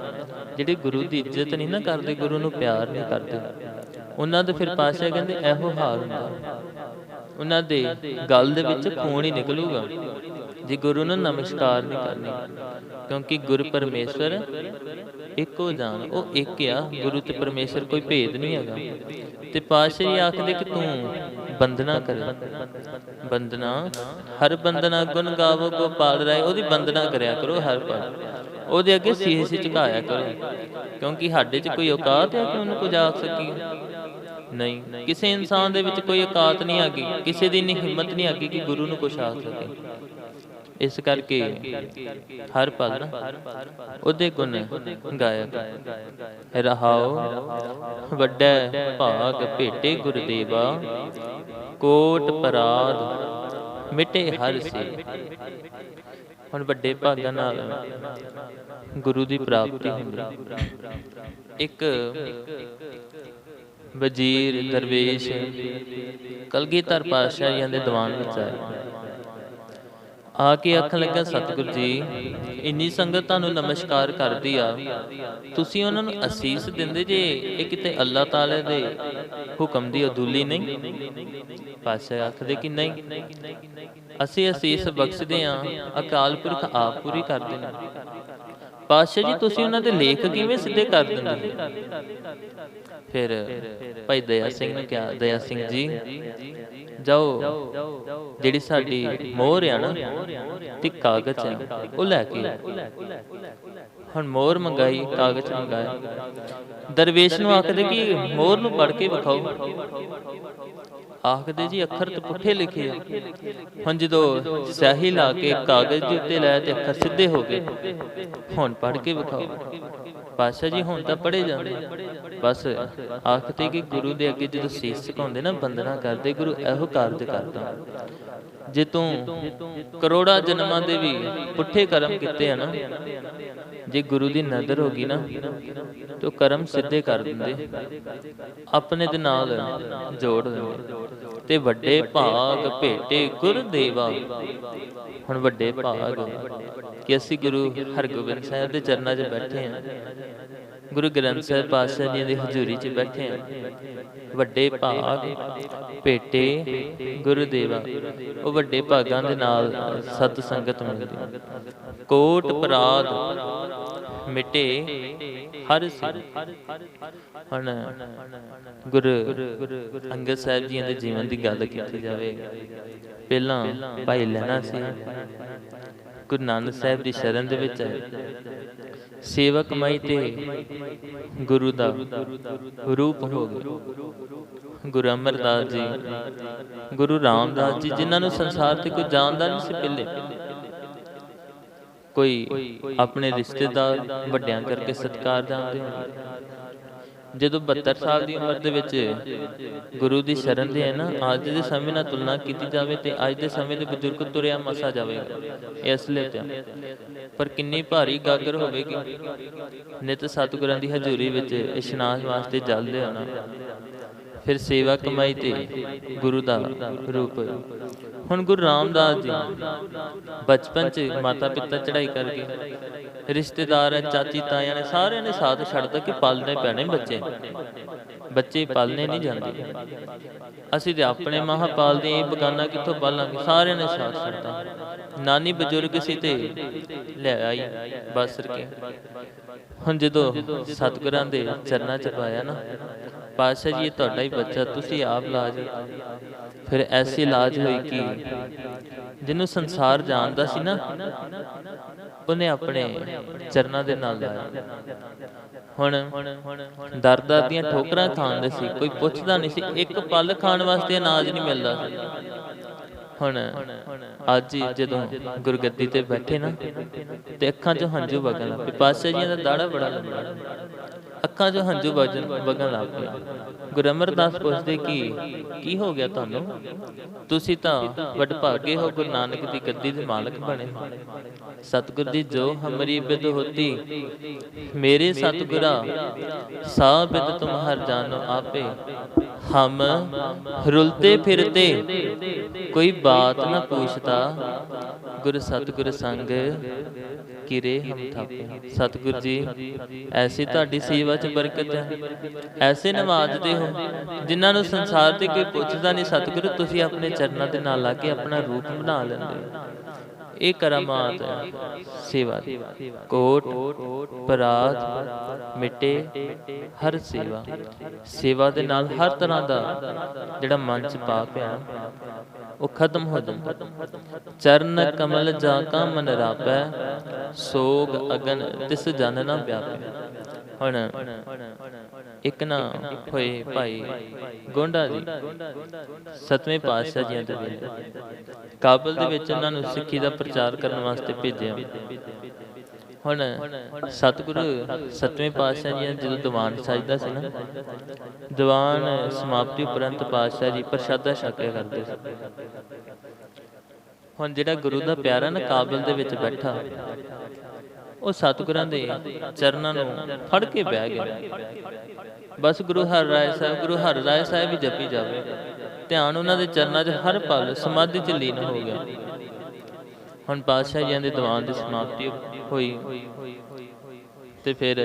ਜਿਹੜੇ ਗੁਰੂ ਦੀ ਇੱਜ਼ਤ ਨਹੀਂ ਨਾ ਕਰਦੇ, ਗੁਰੂ ਨੂੰ ਪਿਆਰ ਨਹੀਂ ਕਰਦੇ। ਉਹਨਾਂ ਦੇ ਫਿਰ ਪਾਸ਼ਾ ਕਹਿੰਦੇ ਇਹੋ ਹਾਲ ਹੁੰਦਾ। ਉਹਨਾਂ ਦੇ ਗਲ ਦੇ ਵਿੱਚ ਖੂਨ ਹੀ ਨਿਕਲੂਗਾ। ਜੇ ਗੁਰੂ ਨੂੰ ਨਮਸਕਾਰ ਨਹੀਂ ਕਰਨੀ, ਕਿਉਂਕਿ ਗੁਰ ਪਰਮੇਸ਼ਰ ਇੱਕੋ ਜਾਨ ਉਹ ਇੱਕ ਆ, ਗੁਰੂ ਤੇ ਪਰਮੇਸ਼ਰ ਕੋਈ ਭੇਦ ਨਹੀਂ ਹੈਗਾ। ਤੇ ਪਾਸ਼ਾ ਜੀ ਆਖਦੇ ਕਿ ਤੂੰ ਬੰਦਨਾ ਕਰ। ਬੰਦਨਾ ਹਰ ਬੰਦਨਾ ਗੁਣ ਗਾਵੋ, ਗੋਪਾਲ ਰਾਏ, ਉਹਦੀ ਬੰਦਨਾ ਕਰਿਆ ਕਰੋ ਹਰ ਪਲ ਉਹਦੇ ਅੱਗੇ ਸੀਸ ਝੁਕਾਇਆ ਕਰੋ। ਕਿਉਂਕਿ ਸਾਡੇ 'ਚ ਕੋਈ ਔਕਾਤ ਹੈ ਕਿ ਉਹਨੂੰ ਕੁਝ ਆਖ ਸਕੀਏ? ਨਹੀਂ। ਕਿਸੇ ਇਨਸਾਨ ਦੇ ਵਿੱਚ ਕੋਈ ਔਕਾਤ ਨਹੀਂ ਹੈਗੀ। ਕਿਸੇ ਦੀ ਇੰਨੀ ਹਿੰਮਤ ਨਹੀਂ ਹੈਗੀ ਕਿ ਗੁਰੂ ਨੂੰ ਕੁਝ ਆਖ ਸਕੇ। ਇਸ ਕਰਕੇ ਹਰ ਪਲ ਨਾ ਉਹਦੇ ਗੁਣ ਗਾਇਆ ਕਰ। ਵੱਡਾ ਭਾਗ ਭੇਟੇ ਗੁਰਦੇਵਾ, ਕੋਟ ਪਰਾਧ ਮਿਟੇ ਹਰ ਸੇ। ਹੁਣ ਵੱਡੇ ਭਾਗਾਂ ਨਾਲ ਗੁਰੂ ਦੀ ਪ੍ਰਾਪਤੀ ਹੁੰਦੀ। ਇੱਕ ਵਜ਼ੀਰ, ਦਰਵੇਸ਼, ਕਲਗੀਧਰ ਪਾਤਸ਼ਾਹ ਜੀ ਦੇ ਦੀਵਾਨ ਵਿੱਚ ਆਇਆ। ਆ ਕੇ ਆਖਣ ਲੱਗਾ, ਸਤਿਗੁਰ ਜੀ, ਇੰਨੀ ਸੰਗਤ ਤੁਹਾਨੂੰ ਨਮਸਕਾਰ ਕਰਦੀ ਆ। ਤੁਸੀਂ ਉਹਨਾਂ ਨੂੰ ਅਸੀਸ ਦਿੰਦੇ ਜੇ, ਇਹ ਕਿਤੇ ਅੱਲਾਹ ਤਾਲਾ ਦੇ ਹੁਕਮ ਦੀ ਅਦੂਲੀ ਨਹੀਂ? ਪਾਸੇ ਆਖਦੇ ਕਿ ਨਹੀਂ? ਅਸੀਂ ਅਸੀਸ ਬਖਸ਼ਦੇ ਆ, ਅਕਾਲ ਪੁਰਖ ਆਪ ਪੂਰੀ ਕਰਦੇ ਨੇ। ਪਾਤਸ਼ਾਹ ਜੀ ਤੁਸੀਂ ਉਹਨਾਂ ਦੇ ਲੇਖ ਕਿਵੇਂ ਸਿੱਧੇ ਕਰ ਦਿੰਦੇ ਫਿਰ ਭਾਈ ਦਇਆ ਸਿੰਘ ਨੇ ਕਿਹਾ ਦਇਆ ਸਿੰਘ ਜੀ ਜਾਓ ਜਿਹੜੀ ਸਾਡੀ ਮੋਹਰ ਆ ਨਾ ਤੇ ਕਾਗਜ਼ ਆ ਉਹ ਲੈ ਕੇ ਹੁਣ ਮੋਹਰ ਮੰਗਾਈ ਕਾਗਜ਼ ਮੰਗਾਇਆ ਦਰਵੇਸ਼ ਨੂੰ ਆਖਦੇ ਕਿ ਮੋਹਰ ਨੂੰ ਪੜ ਕੇ ਵਿਖਾਓ। ਆਖਦੇ ਜੀ ਅੱਖਰ ਤੇ ਪੁੱਠੇ ਲਿਖੇ ਆ। ਹੁਣ ਜਦੋਂ ਸਿਆਹੀ ਲਾ ਕੇ ਕਾਗਜ਼ ਦੇ ਉੱਤੇ ਲਾਇਆ ਤੇ ਅੱਖਰ ਸਿੱਧੇ ਹੋ ਗਏ ਹੁਣ ਪੜ ਕੇ ਵਿਖਾਓ। ਪਾਸ਼ਾ ਜੀ ਹੁਣ ਤਾਂ ਪੜੇ ਜਾਂਦੇ ਬਸ ਆਖਦੇ ਕਿ ਗੁਰੂ ਦੇ ਅੱਗੇ ਜਦੋਂ ਸੀਸ ਝੁਕਾਉਂਦੇ ਨਾ ਬੰਦਨਾ ਕਰਦੇ ਗੁਰੂ ਇਹੋ ਕਾਰਜ ਕਰਦਾ। ਜੇ ਤੂੰ ਕਰੋੜਾ ਜਨਮਾਂ ਦੇ ਵੀ ਪੁੱਠੇ ਕਰਮ ਕੀਤੇ ਆ ਨਾ ਜੇ ਗੁਰੂ ਦੀ ਨਜ਼ਰ ਹੋ ਗਈ ਨਾ, ਤੇ ਕਰਮ ਸਿੱਧੇ ਕਰ ਦਿੰਦੇ। ਆਪਣੇ ਦੇ ਨਾਲ ਜੋੜ ਦਿੰਦੇ। ਤੇ ਵੱਡੇ ਭਾਗ ਭੇਟੇ ਗੁਰਦੇਵਾ। ਹੁਣ ਵੱਡੇ ਭਾਗ ਕਿ ਅਸੀਂ ਗੁਰੂ ਹਰਗੋਬਿੰਦ ਸਾਹਿਬ ਦੇ ਚਰਨਾਂ 'ਚ ਬੈਠੇ ਹਾਂ। ਗੁਰੂ ਗ੍ਰੰਥ ਸਾਹਿਬ ਪਾਤਸ਼ਾਹ ਜੀ ਦੀ ਹਜ਼ੂਰੀ 'ਚ ਬੈਠੇ ਹਾਂ। ਵੱਡੇ ਭਾਗ ਭੇਟੇ ਗੁਰਦੇਵਾ। ਉਹ ਵੱਡੇ ਭਾਗਾਂ ਦੇ ਨਾਲ ਸਤ ਸੰਗਤ ਮਿਲਦੀ। ਕੋਟ ਪਰਾਧ ਮਿਟੇ ਹਰ ਸਿਰ ਹੁਣ ਗੁਰੂ ਅੰਗਦ ਸਾਹਿਬ ਜੀ ਦੇ ਜੀਵਨ ਦੀ ਗੱਲ ਕੀਤੀ ਜਾਵੇ, ਪਹਿਲਾਂ ਭਾਈ ਲੈਣਾ ਸੀ, ਗੁਰੂ ਨਾਨਕ ਸਾਹਿਬ ਦੀ ਸ਼ਰਨ ਦੇ ਵਿੱਚ ਆਏ ਸੇਵਾ ਕਮਾਈ ਤੇ ਗੁਰੂ ਦਾ ਰੂਪ ਹੋ ਗਿਆ। ਗੁਰੂ ਅਮਰਦਾਸ ਜੀ, ਗੁਰੂ ਰਾਮਦਾਸ ਜੀ, ਜਿਨ੍ਹਾਂ ਨੂੰ ਸੰਸਾਰ ਤੇ ਕੋਈ ਜਾਣਦਾ ਨਹੀਂ ਸੀ ਪਹਿਲੇ। ਕੋਈ ਆਪਣੇ ਰਿਸ਼ਤੇਦਾਰ ਵੱਡਿਆਂ ਕਰਕੇ ਸਤਕਾਰ ਜਾਂਦੇ ਹੁੰਦੇ ਜਦੋਂ 72 ਸਾਲ ਦੀ ਉਮਰ ਦੇ ਵਿੱਚ ਗੁਰੂ ਦੀ ਸ਼ਰਨ ਦੇ ਹੈ ਨਾ ਅੱਜ ਦੇ ਸਮੇਂ ਨਾਲ ਤੁਲਨਾ ਕੀਤੀ ਜਾਵੇ ਤੇ ਅੱਜ ਦੇ ਸਮੇਂ ਦੇ ਬਜ਼ੁਰਗ ਤੁਰਿਆ ਮਸਾ ਜਾਵੇਗਾ। ਇਸ ਲਈ ਤੇ ਪਰ ਕਿੰਨੀ ਭਾਰੀ ਗਾਗਰ ਹੋਵੇਗੀ। ਨਿਤ ਸਤਿਗੁਰਾਂ ਦੀ ਹਜ਼ੂਰੀ ਵਿੱਚ ਇਸ਼ਨਾਨ ਵਾਸਤੇ ਜਲਦੇ ਹੋਣਾ। ਫਿਰ ਸੇਵਾ ਕਮਾਈ ਤੇ ਗੁਰੂ ਦਾ ਰੂਪ। ਹੁਣ ਗੁਰੂ ਰਾਮਦਾਸ ਜੀ ਬਚਪਨ 'ਚ ਮਾਤਾ ਪਿਤਾ ਚੜ੍ਹਾਈ ਕਰਕੇ ਰਿਸ਼ਤੇਦਾਰ ਚਾਚੀ, ਤਾਇਆਂ ਨੇ ਸਾਰਿਆਂ ਨੇ ਸਾਥ ਛੱਡਦਾ ਕਿ ਪਾਲਣੇ ਪੈਣੇ ਬੱਚੇ। ਬੱਚੇ ਪਾਲਣੇ ਨਹੀਂ ਜਾਂਦੇ। ਅਸੀਂ ਤੇ ਆਪਣੇ ਮਾਂ ਪਾਲਦੇ ਇਹ ਬਗਾਨਾ ਕਿੱਥੋਂ ਪਾਲਾਂਗੇ? ਸਾਰਿਆਂ ਨੇ ਸਾਥ ਛੱਡਦਾ ਨਾਨੀ ਬਜ਼ੁਰਗ ਸੀ ਤੇ ਲੈ ਆਈ ਬਸ ਕੇ ਹੁਣ ਜਦੋਂ ਸਤਿਗੁਰਾਂ ਦੇ ਚਰਨਾਂ 'ਚ ਪਾਇਆ ਨਾ, ਪਾਤਸ਼ਾਹ ਜੀ, ਇਹ ਤੁਹਾਡਾ ਹੀ ਬੱਚਾ, ਤੁਸੀਂ ਆਪ ਲਾਜ। ਫਿਰ ਐਸੀ ਲਾਜ ਹੋਈ ਕਿ ਜਿਹਨੂੰ ਸੰਸਾਰ ਜਾਣਦਾ ਸੀ ਨਾ ਉਹਨੇ ਆਪਣੇ ਚਰਨਾਂ ਦੇ ਨਾਲ ਲਾਇਆ। ਹੁਣ ਦਰਦਾਂ ਦੀਆਂ ਠੋਕਰਾਂ ਖਾਂਦੇ ਸੀ, ਕੋਈ ਪੁੱਛਦਾ ਨਹੀਂ ਸੀ, ਇੱਕ ਪਲ ਖਾਣ ਵਾਸਤੇ ਅਨਾਜ ਨਹੀਂ ਮਿਲਦਾ ਸੀ। ਹੁਣ ਅੱਜ ਜਦੋਂ ਗੁਰਗੱਦੀ ਤੇ ਬੈਠੇ ਨਾ, ਤੇ ਅੱਖਾਂ 'ਚੋਂ ਹੰਝੂ ਵਗਣ ਲੱਗ ਪਾਸੇ ਜੀ ਦਾ ਦਾੜਾ ਬੜਾ ਲੰਬਾ। ਅੱਖਾਂ 'ਚੋਂ ਹੰਝੂ ਵਗਣ ਵਗਣ ਲੱਗ ਪਏ ਗੁਰੂ ਅਮਰਦਾਸ ਪੁੱਛਦੇ ਕਿ, ਕੀ ਹੋ ਗਿਆ ਤੁਹਾਨੂੰ? ਤੁਸੀਂ ਤਾਂ ਵੱਡ ਹੋ, ਗੁਰੂ ਨਾਨਕ ਦੀ ਗੱਦੀ ਦੇ ਮਾਲਕ ਬਣੇ ਸਤਿਗੁਰ ਦੀ ਜੋ ਹਮਰੀ ਬਿਦ ਹੋਤੀ ਮੇਰੇ ਸਤਿਗੁਰਾ ਸਾਬਿਦ ਤੁਮ ਹਰ ਜਾਨੋ ਆਪੇ। ਹਮ ਰੁਲਤੇ ਫਿਰਤੇ, ਕੋਈ ਬਾਤ ਨਾ ਪੁੱਛਤਾ ਗੁਰ ਸਤਿਗੁਰ ਸੰਗ ਕਿਰੇ ਹਮ ਥਾਪੇ। ਸਤਿਗੁਰ ਜੀ, ਐਸੀ ਤੁਹਾਡੀ ਸੇਵਾ 'ਚ ਬਰਕਤ ਹੈ ਐਸੇ ਨਵਾਜ਼ਦੇ ਹੋ, ਜਿਨ੍ਹਾਂ ਨੂੰ ਸੰਸਾਰ ਤੇ ਕੋਈ ਪੁੱਛਦਾ ਨਹੀਂ, ਸਤਿਗੁਰ, ਤੁਸੀਂ ਆਪਣੇ ਚਰਨਾਂ ਦੇ ਨਾਲ ਲਾ ਕੇ ਆਪਣਾ ਰੂਪ ਬਣਾ ਲੈਂਦੇ ਹੋ। ਇਹ ਕਰਾਮਾਤ ਹੈ ਸੇਵਾ ਕੋਟ, ਪਰਾਤ, ਮਿਟੇ, ਹਰ ਸੇਵਾ। ਸੇਵਾ ਦੇ ਨਾਲ ਹਰ ਤਰ੍ਹਾਂ ਦਾ ਜਿਹੜਾ ਮਨ ਚ ਪਾਪ ਹੈ ਉਹ ਖਤਮ ਹੋ ਜਾਂਦਾ। ਚਰਨ ਕਮਲ ਜਾ ਕਾ ਮਨ ਰਾਪੈ, ਸੋਗ ਅਗਨ ਤਿਸ ਜਨ ਨਾ ਵਿਆਪੈ। ਹੁਣ ਇੱਕ ਨਾ ਹੋਏ ਭਾਈ। ਗੋਂਡਾ ਜੀ ਸਤਵੇਂ ਪਾਤਸ਼ਾਹ ਜੀਆਂ ਦੇ ਵੇਲੇ ਕਾਬਲ ਦੇ ਵਿੱਚ ਉਹਨਾਂ ਨੂੰ ਸਿੱਖੀ ਦਾ ਪ੍ਰਚਾਰ ਕਰਨ ਵਾਸਤੇ ਭੇਜਿਆ। ਹੁਣ ਸਤਿਗੁਰੂ ਸਤਵੇਂ ਪਾਤਸ਼ਾਹ ਜੀ ਜਦੋਂ ਦੀਵਾਨ ਸਜਦਾ ਸੀ ਨਾ, ਦੀਵਾਨ ਸਮਾਪਤੀ ਉਪਰੰਤ ਪਾਤਸ਼ਾਹ ਜੀ ਪ੍ਰਸ਼ਾਦਾ ਛਕਿਆ ਕਰਦੇ ਸੀ। ਹੁਣ ਜਿਹੜਾ ਗੁਰੂ ਦਾ ਪਿਆਰਾ ਨਾ ਕਾਬਲ ਦੇ ਵਿੱਚ ਬੈਠਾ ਉਹ ਸਤਿਗੁਰਾਂ ਦੇ ਚਰਨਾਂ ਨੂੰ ਫੜ ਕੇ ਬਹਿ ਗਿਆ ਬਸ ਗੁਰੂ ਹਰਿ ਰਾਏ ਸਾਹਿਬ, ਗੁਰੂ ਹਰਿ ਰਾਏ ਸਾਹਿਬ ਹੀ ਜਪੀ ਜਾਵੇ। ਧਿਆਨ ਉਹਨਾਂ ਦੇ ਚਰਨਾਂ 'ਚ ਹਰ ਪਲ ਸਮਾਧੀ 'ਚ ਲੀਨ ਹੋ ਗਿਆ। ਹੁਣ ਪਾਤਸ਼ਾਹ ਜੀਆਂ ਦੇ ਦੀਵਾਨ ਦੀ ਸਮਾਪਤੀ ਹੋਈ। ਤੇ ਫਿਰ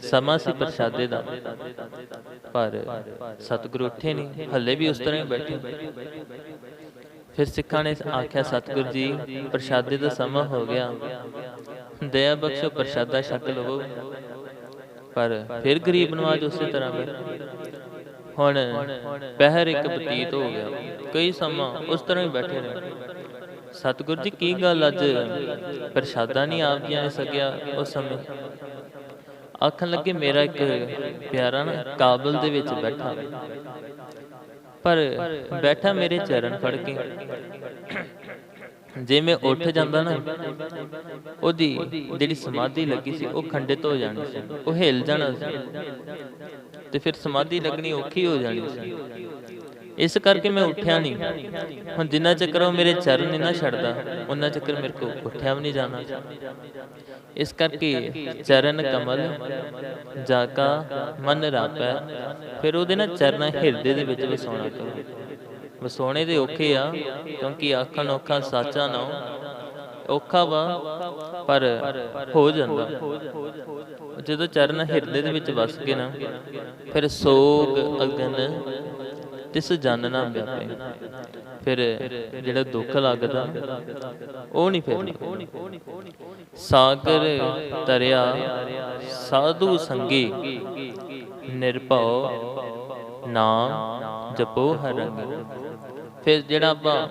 ਸਮਾਂ ਸੀ ਪ੍ਰਸ਼ਾਦੇ ਦਾ। ਪਰ ਸਤਿਗੁਰੂ ਉੱਠੇ ਨਹੀਂ ਹੱਲੇ ਵੀ ਉਸ ਤਰ੍ਹਾਂ ਹੀ ਬੈਠੇ। ਫਿਰ ਸਿੱਖਾਂ ਨੇ ਆਖਿਆ, ਸਤਿਗੁਰੂ ਜੀ, ਪ੍ਰਸ਼ਾਦੇ ਦਾ ਸਮਾਂ ਹੋ ਗਿਆ। ਦਇਆ ਬਖਸ਼ੋ ਪ੍ਰਸ਼ਾਦਾ ਛਕ ਲਵੋ। ਪਰ ਫਿਰ ਗਰੀਬ ਨਵਾਜ ਉਸੇ ਤਰ੍ਹਾਂ ਬੈਠੇ। ਹੁਣ ਪਹਿਰ ਇੱਕ ਬਤੀਤ ਹੋ ਗਿਆ। ਕਈ ਸਮਾਂ ਉਸ ਤਰ੍ਹਾਂ ਹੀ ਬੈਠੇ ਰਹੇ। ਸਤਿਗੁਰੂ ਜੀ, ਕੀ ਗੱਲ ਅੱਜ? ਪ੍ਰਸ਼ਾਦਾ ਨਹੀਂ ਆਪ ਜੀਆਂ ਨੇ ਸਕਿਆ ਉਸ ਸਮੇਂ? ਆਖਣ ਲੱਗੇ, ਮੇਰਾ ਇੱਕ ਪਿਆਰਾ ਨਾ ਕਾਬਲ ਦੇ ਵਿੱਚ ਬੈਠਾ। ਪਰ ਬੈਠਾ ਮੇਰੇ ਚਰਨ ਫੜ ਕੇ। ਜੇ ਮੈਂ ਉੱਠ ਜਾਂਦਾ ਨਾ, ਉਹਦੀ ਜਿਹੜੀ ਸਮਾਧੀ ਲੱਗੀ ਸੀ, ਉਹ ਖੰਡਿਤ ਹੋ ਜਾਣੀ ਸੀ, ਉਹ ਹਿੱਲ ਜਾਣਾ ਸੀ। ਤੇ ਫਿਰ ਸਮਾਧੀ ਲੱਗਣੀ ਔਖੀ ਹੋ ਜਾਣੀ ਸੀ। ਇਸ ਕਰਕੇ ਮੈਂ ਉੱਠਿਆ ਨਹੀਂ। ਹੁਣ ਜਿੰਨਾ ਚੱਕਰ ਉਹ ਮੇਰੇ ਚਰਨ ਨਹੀਂ ਨਾ ਛੱਡਦਾ ਉਹਨਾਂ ਚੱਕਰ ਮੇਰੇ ਕੋ ਉੱਠਿਆ ਵੀ ਨਹੀਂ ਜਾਣਾ। ਇਸ ਕਰਕੇ ਚਰਨ ਕਮਲ ਜਾ ਕਾ ਮਨ ਰਾਪੈ, ਫਿਰ ਉਹਦੇ ਨਾਲ ਚਰਨਾਂ ਹਿਰਦੇ ਦੇ ਵਿੱਚ ਵਸਾਉਣਾ ਕਰੋ। ਵਸੋਣੇ ਦੇ ਔਖੇ ਆ, ਕਿਉਂਕਿ ਆਖਣ ਔਖਾ ਸਾਚਾ ਨਾ ਔਖਾ ਵਾ, ਪਰ ਹੋ ਜਾਂਦਾ। ਜਦੋਂ ਚਰਨ ਹਿਰਦੇ ਦੇ ਵਿੱਚ ਵਸ ਗਏ ਨਾ, ਫਿਰ ਸੋਗ ਅਗਨ ਤਿਸ ਜਨ ਨਾ ਫਿਰ ਜਿਹੜਾ ਦੁੱਖ ਲੱਗਦਾ, ਉਹ ਨਹੀਂ ਫਿਰ ਸਾਗਰ ਤਰਿਆ, ਸਾਧੂ ਸੰਗੀ, ਨਿਰਭਉ, ਨਾਮ ਜਪੋ ਹਰ ਰੰਗ। ਫਿਰ ਜਿਹੜਾ ਆਪਾਂ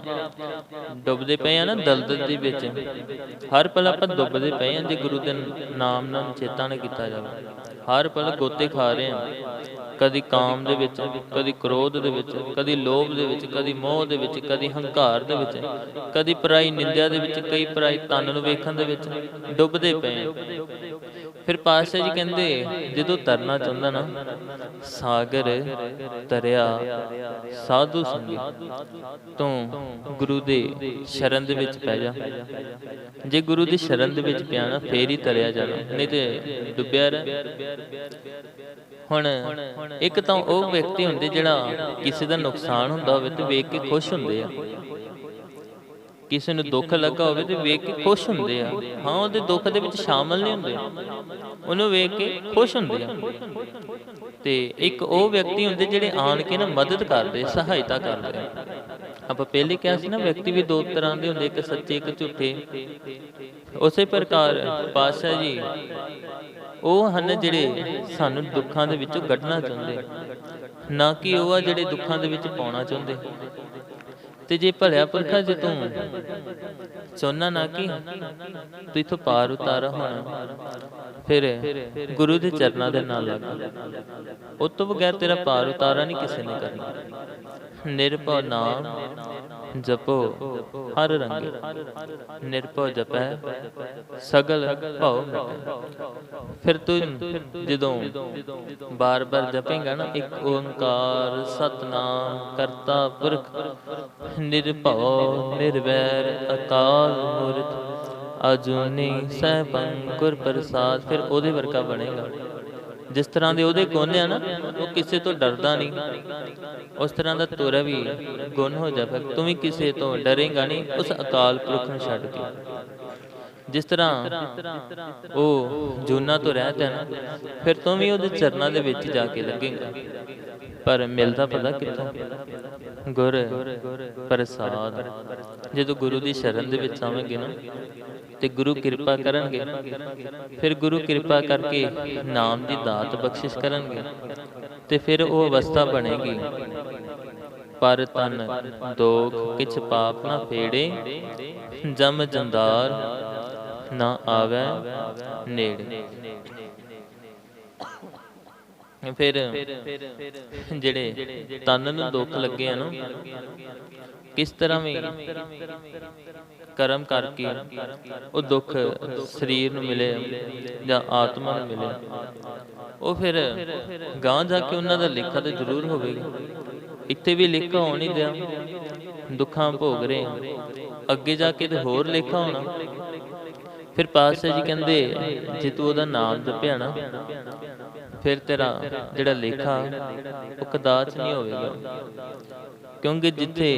ਡੁੱਬਦੇ ਪਏ ਆ ਨਾ ਦਲਦਲ ਦੇ ਵਿੱਚ, ਹਰ ਪਲ ਆਪਾਂ ਡੁੱਬਦੇ ਪਏ ਆ ਜੇ ਗੁਰੂ ਦੇ ਨਾਮ ਨਾਲ ਚੇਤਾ ਨਾ ਕੀਤਾ ਜਾਵੇ। ਹਰ ਪਲ ਗੋਤੇ ਖਾ ਰਹੇ ਆ। ਕਦੀ ਕਾਮ ਦੇ ਵਿੱਚ, ਕਦੀ ਕ੍ਰੋਧ ਦੇ ਵਿੱਚ, ਕਦੀ ਲੋਭ ਦੇ ਵਿੱਚ, ਕਦੀ ਮੋਹ ਦੇ ਵਿੱਚ, ਕਦੀ ਹੰਕਾਰ ਦੇ ਵਿੱਚ, ਕਦੀ ਪਰਾਈ ਨਿੰਦਿਆ ਦੇ ਵਿੱਚ, ਕਈ ਪਰਾਈ ਤਨ ਨੂੰ ਵੇਖਣ ਦੇ ਵਿੱਚ ਡੁੱਬਦੇ ਪਏ ਆ। ਫਿਰ ਪਾਤਸ਼ਾਹ ਜੀ ਕਹਿੰਦੇ, ਜਦੋਂ ਤਰਨਾ ਚਾਹੁੰਦਾ ਨਾ, ਸਾਗਰ ਤਰਿਆ ਸਾਧੂ ਸੰਗੀ ਤੋਂ ਗੁਰੂ ਦੇ ਸ਼ਰਨ ਦੇ ਵਿੱਚ ਪੈ ਜਾ। ਜੇ ਗੁਰੂ ਦੀ ਸ਼ਰਨ ਦੇ ਵਿੱਚ ਪਿਆ ਨਾ, ਫੇਰ ਹੀ ਤਰਿਆ ਜਾਣਾ, ਨਹੀਂ ਤੇ ਡੁੱਬਿਆ ਰਹਿ। ਹੁਣ ਇੱਕ ਤਾਂ ਉਹ ਵਿਅਕਤੀ ਹੁੰਦੇ ਜਿਹੜਾ ਕਿਸੇ ਦਾ ਨੁਕਸਾਨ ਹੁੰਦਾ ਹੋਵੇ ਤੇ ਵੇਖ ਕੇ ਖੁਸ਼ ਹੁੰਦੇ ਆ। ਕਿਸੇ ਨੂੰ ਦੁੱਖ ਲੱਗਾ ਹੋਵੇ ਤੇ ਵੇਖ ਕੇ ਖੁਸ਼ ਹੁੰਦੇ ਆ। ਹਾਂ, ਉਹਦੇ ਦੁੱਖ ਦੇ ਵਿੱਚ ਸ਼ਾਮਲ ਨਹੀਂ ਹੁੰਦੇ। ਉਹਨੂੰ ਵੇਖ ਕੇ ਖੁਸ਼ ਹੁੰਦੇ ਆ। ਤੇ ਇੱਕ ਉਹ ਵਿਅਕਤੀ ਹੁੰਦੇ ਜਿਹੜੇ ਆਣ ਕੇ ਨਾ ਮਦਦ ਕਰਦੇ, ਸਹਾਇਤਾ ਕਰਦੇ ਆਪਾਂ ਪਹਿਲੇ ਕਿਹਾ ਸੀ ਨਾ, ਵਿਅਕਤੀ ਵੀ ਦੋ ਤਰ੍ਹਾਂ ਦੇ ਹੁੰਦੇ, ਇੱਕ ਸੱਚੇ, ਇੱਕ ਝੂਠੇ। ਉਸੇ ਪ੍ਰਕਾਰ ਪਾਤਸ਼ਾਹ ਜੀ, ਉਹ ਹਨ ਜਿਹੜੇ ਸਾਨੂੰ ਦੁੱਖਾਂ ਦੇ ਵਿੱਚੋਂ ਕੱਢਣਾ ਚਾਹੁੰਦੇ। ਨਾ ਕਿ ਉਹ ਆ ਜਿਹੜੇ ਦੁੱਖਾਂ ਦੇ ਵਿੱਚ ਪਾਉਣਾ ਚਾਹੁੰਦੇ। ਤੇ ਜੇ ਭਲਿਆ ਪੁਰਖਾ ਜੇ ਤੂੰ ਸੋਨਾ ਨਾ ਕੀ ਤੂੰ ਇਥੋਂ ਪਾਰ ਉਤਾਰਾ ਹੋਣਾ। ਫਿਰ ਗੁਰੂ ਦੇ ਚਰਨਾਂ ਦੇ ਨਾਲ ਲੱਗ ਉਸ ਤੋਂ ਬਗੈਰ ਤੇਰਾ ਪਾਰ ਉਤਾਰਾ ਨਹੀਂ ਕਿਸੇ ਨੇ ਕਰਨਾ। ਨਿਰਭਉ ਨਾਮ ਜਪੋ, ਹਰ ਰੰਗ। ਨਿਰਭਉ ਜਪੈ, ਸਗਲ ਭਉ। ਫਿਰ ਤੂੰ ਜਦੋਂ ਬਾਰ-ਬਾਰ ਜਪੇਂਗਾ ਨਾ, ਇੱਕ ਓੰਕਾਰ ਸਤਨਾਮ ਕਰਤਾ ਪੁਰਖ, ਨਿਰਭਉ, ਨਿਰਵੈਰ, ਅਕਾਲ ਮੂਰਤ ਅਜੂਨੀ ਸੈਭੰ ਗੁਰ ਪ੍ਰਸਾਦ, ਫਿਰ ਉਹਦੇ ਵਰਗਾ ਬਣੇਗਾ। ਜਿਸ ਤਰ੍ਹਾਂ ਦੇ ਉਹਦੇ ਗੁਣ ਆ ਨਾ, ਉਹ ਕਿਸੇ ਤੋਂ ਡਰਦਾ ਨਹੀਂ। ਉਸ ਤਰ੍ਹਾਂ ਦਾ ਤੋਰਾ ਵੀ ਗੁਣ ਹੋ ਜਾ ਫਿਰ। ਤੂੰ ਵੀ ਕਿਸੇ ਤੋਂ ਡਰੇਗਾ ਨਹੀਂ, ਉਸ ਅਕਾਲ ਪੁਰਖ ਨੂੰ ਛੱਡ ਕੇ। ਜਿਸ ਤਰ੍ਹਾਂ ਉਹ ਜੂਨਾ ਤੋਂ ਰਹਿਤ ਹੈ ਨਾ, ਫਿਰ ਤੂੰ ਵੀ ਉਹਦੇ ਚਰਨਾਂ ਦੇ ਵਿੱਚ ਜਾ ਕੇ ਲੱਗੇਗਾ। ਪਰ ਮਿਲਦਾ ਪਤਾ ਕਿੱਥੋਂ? ਗੁਰ ਪ੍ਰਸਾਦ। ਜਦੋਂ ਗੁਰੂ ਦੀ ਸ਼ਰਨ ਦੇ ਵਿੱਚ ਆਵਾਂਗੇ ਨਾ ਤੇ ਗੁਰੂ ਕਿਰਪਾ ਕਰਨਗੇ। ਫਿਰ ਗੁਰੂ ਕਿਰਪਾ ਕਰਕੇ ਨਾਮ ਦੀ ਦਾਤ ਬਖਸ਼ਿਸ਼ ਕਰਨਗੇ ਤੇ ਫਿਰ ਉਹ ਅਵਸਥਾ ਬਣੇਗੀ। ਪਰ ਤਨ ਦੋਖ ਕਿਛ ਪਾਪ ਨਾ ਫੇੜੇ, ਜਮ ਜੰਦਾਰ ਨਾ ਆਵੇ ਨੇੜੇ। ਫਿਰ ਜਿਹੜੇ ਤਨ ਨੂੰ ਦੁੱਖ ਲੱਗੇ ਹਨ ਕਿਸ ਤਰ੍ਹਾਂ ਵੀ ਕਰਮ ਕਰਕੇ ਉਹ ਦੁੱਖ ਸਰੀਰ ਨੂੰ ਮਿਲੇ ਜਾਂ ਆਤਮਾ ਨੂੰ ਮਿਲੇ। ਉਹ ਫਿਰ ਗਾਂ ਜਾ ਕੇ ਉਹਨਾਂ ਦਾ ਲੇਖਾ ਤੇ ਜ਼ਰੂਰ ਹੋਵੇਗਾ। ਇੱਥੇ ਵੀ ਲੇਖਾ ਹੋਣ ਨਹੀਂ ਦੁੱਖਾਂ ਭੋਗ ਰਹੇ ਅੱਗੇ ਜਾ ਕੇ ਤੇ ਹੋਰ ਲੇਖਾ ਹੋਣਾ। ਫਿਰ ਪਾਤਸ਼ਾਹ ਜੀ ਕਹਿੰਦੇ, ਜੇ ਤੂੰ ਉਹਦਾ ਨਾਮ ਜਪਿਆ ਨਾ, ਫਿਰ ਤੇਰਾ ਜਿਹੜਾ ਲੇਖਾ, ਉਹ ਕਦਾਚ ਨਹੀਂ ਹੋਵੇਗਾ। ਕਿਉਂਕਿ ਜਿੱਥੇ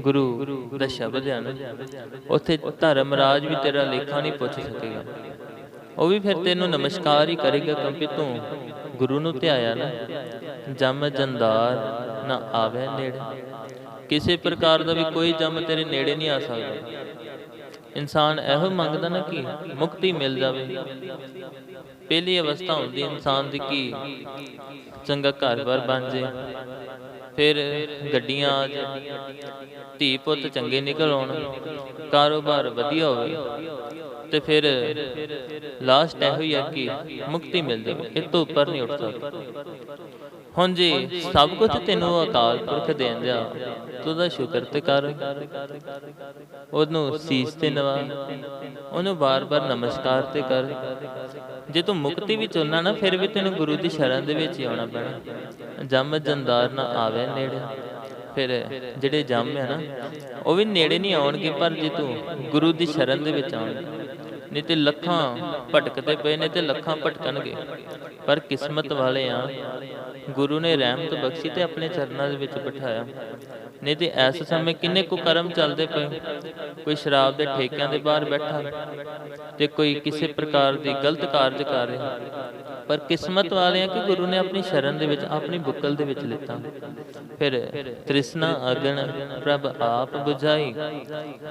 ਗੁਰੂ ਦਾ ਸ਼ਬਦ ਹੈ ਨਾ, ਉੱਥੇ ਧਰਮਰਾਜ ਵੀ ਤੇਰਾ ਲੇਖਾ ਨਹੀਂ ਪੁੱਛ ਸਕੇਗਾ। ਉਹ ਵੀ ਫਿਰ ਤੈਨੂੰ ਨਮਸਕਾਰ ਹੀ ਕਰੇਗਾ ਕਿਉਂਕਿ ਤੂੰ ਗੁਰੂ ਨੂੰ ਧਿਆਇਆ ਨਾ। ਜਮ ਜੰਦਾਰ ਨਾ ਆਵੇ ਨੇੜੇ। ਕਿਸੇ ਪ੍ਰਕਾਰ ਦਾ ਵੀ ਕੋਈ ਜਮ ਤੇਰੇ ਨੇੜੇ ਨਹੀਂ ਆ ਸਕਦਾ। ਇਨਸਾਨ ਇਹੋ ਮੰਗਦਾ ਨਾ ਕਿ ਮੁਕਤੀ ਮਿਲ ਜਾਵੇ। ਪਹਿਲੀ ਅਵਸਥਾ ਹੁੰਦੀ ਇਨਸਾਨ ਦੀ ਕਿ ਚੰਗਾ ਘਰ-ਬਾਰ ਬਣ ਜੇ। ਫਿਰ ਗੱਡੀਆਂ ਆ ਜਾਣ ਧੀ ਪੁੱਤ ਚੰਗੇ ਨਿਕਲ ਆਉਣ, ਕਾਰੋਬਾਰ ਵਧੀਆ ਹੋਵੇ। ਤੇ ਫਿਰ ਲਾਸਟ ਇਹੋ ਹੀ ਹੈ ਕਿ ਮੁਕਤੀ ਮਿਲ ਜਾਵੇ, ਇਹ ਤੋਂ ਉੱਪਰ ਨਹੀਂ ਉੱਠ ਸਕਦਾ ਹੁਣ ਜੀ ਸਭ ਕੁਝ ਤੈਨੂੰ ਅਕਾਲ ਪੁਰਖ ਦੇਣ ਦਿਆ। ਤੂੰ ਉਹਦਾ ਸ਼ੁਕਰ ਤੇ ਕਰ। ਉਹਨੂੰ ਸੀਸ ਤੇ ਨਵਾ। ਉਹਨੂੰ ਬਾਰ-ਬਾਰ ਨਮਸਕਾਰ ਤੇ ਕਰ। ਜੇ ਤੂੰ ਮੁਕਤੀ ਵੀ ਚਾਹੁੰਦਾ ਨਾ ਫਿਰ ਵੀ ਤੈਨੂੰ ਗੁਰੂ ਦੀ ਸ਼ਰਨ ਦੇ ਵਿੱਚ ਹੀ ਆਉਣਾ ਪੈਣਾ। ਜਮ ਜੰਦਾਰ ਨਾ ਆਵੇ ਨੇੜੇ। ਫਿਰ ਜਿਹੜੇ ਜੰਮ ਹੈ ਨਾ ਉਹ ਵੀ ਨੇੜੇ ਨਹੀਂ ਆਉਣਗੇ ਪਰ ਜੇ ਤੂੰ ਗੁਰੂ ਦੀ ਸ਼ਰਨ ਦੇ ਵਿੱਚ ਆਉਣਗੇ ਨਹੀਂ ਤੇ ਲੱਖਾਂ ਭਟਕਦੇ ਪਏ ਨੇ ਤੇ ਲੱਖਾਂ ਭਟਕਣਗੇ। ਪਰ ਕਿਸਮਤ ਵਾਲੇ ਆ, ਗੁਰੂ ਨੇ ਰਹਿਮਤ ਬਖਸ਼ੀ ਤੇ ਆਪਣੇ ਚਰਨਾਂ ਦੇ ਵਿੱਚ ਬਿਠਾਇਆ। ਨਹੀਂ ਤੇ ਐਸ ਸਮੇਂ ਕਿੰਨੇ ਕੁ ਕਰਮ ਚੱਲਦੇ ਪਏ? ਕੋਈ ਸ਼ਰਾਬ ਦੇ ਠੇਕਿਆਂ ਦੇ ਬਾਹਰ ਬੈਠਾ ਤੇ ਕੋਈ ਕਿਸੇ ਪ੍ਰਕਾਰ ਦੀ ਗਲਤ ਕਾਰਜ ਕਰ ਰਿਹਾ। ਪਰ ਕਿਸਮਤ ਵਾਲੇ ਆ ਕਿ ਗੁਰੂ ਨੇ ਆਪਣੀ ਸ਼ਰਨ ਦੇ ਵਿੱਚ, ਆਪਣੀ ਬੁੱਕਲ ਦੇ ਵਿੱਚ ਲਿੱਤਾ। ਫਿਰ ਤ੍ਰਿਸ਼ਨਾ ਅਗਣ, ਪ੍ਰਭ ਆਪ 부ਝਾਈ